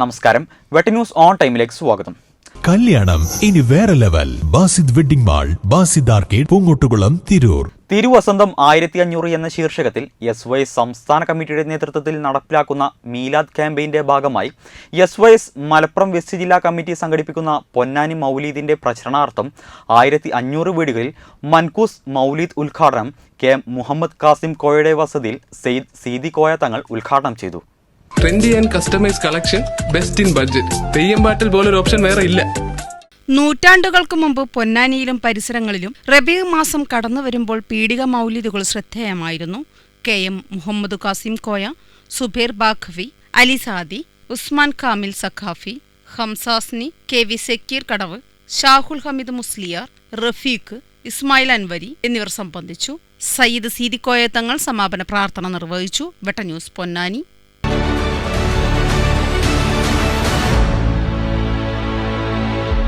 നമസ്കാരം. വെട്ടി news on ടൈമിലേക്ക് സ്വാഗതം. കല്യാണം ഇനി വേറെ level. Basid wedding mall Basid arcade Poongottukulam Tirur. തിരുവസന്തം ആയിരത്തി അഞ്ഞൂറ് എന്ന ശീർഷകത്തിൽ എസ് വൈ എസ് സംസ്ഥാന കമ്മിറ്റിയുടെ നേതൃത്വത്തിൽ നടപ്പിലാക്കുന്ന മീലാദ് ക്യാമ്പയിന്റെ ഭാഗമായി S Y S Malappuram west ജില്ലാ കമ്മിറ്റി സംഘടിപ്പിക്കുന്ന പൊന്നാനി മൗലീദിന്റെ പ്രചരണാർത്ഥം ആയിരത്തി അഞ്ഞൂറ് വീടുകളിൽ മൻകൂസ് മൗലീദ് ഉദ്ഘാടനം കെ മുഹമ്മദ് കാസിം കോയയുടെ വസതിയിൽ സെയ്ദ് സീതി കോയ തങ്ങൾ ഉദ്ഘാടനം ചെയ്തു. Trendy and customise collection best in budget theyyam പാട്ടിൽ പോലൊരു ഓപ്ഷൻ വേറെ ഇല്ല. നൂറ്റാണ്ടുകൾക്ക് മുമ്പ് പൊന്നാനിയിലും പരിസരങ്ങളിലും റബീ മാസം കടന്നു വരുമ്പോൾ പീഡിക മൗലിദുകൾ ശ്രദ്ധേയമായിരുന്നു. കെ എം മുഹമ്മദ് കാസിം കോയ സുബേർ ബാഖവി അലി സാദി ഉസ്മാൻ കാമിൽ സഖാഫി ഹംസാസ്നി കെ വി സക്കീർ കടവ് ഷാഹുൽ ഹമീദ് മുസ്ലിയാർ റഫീഖ് ഇസ്മായിൽ അൻവരി എന്നിവർ സംബന്ധിച്ചു. സയ്യിദ് സീദിക്കോയ തങ്ങൾ സമാപന പ്രാർത്ഥന നിർവഹിച്ചു. വെട്ട ന്യൂസ് പൊന്നാനി.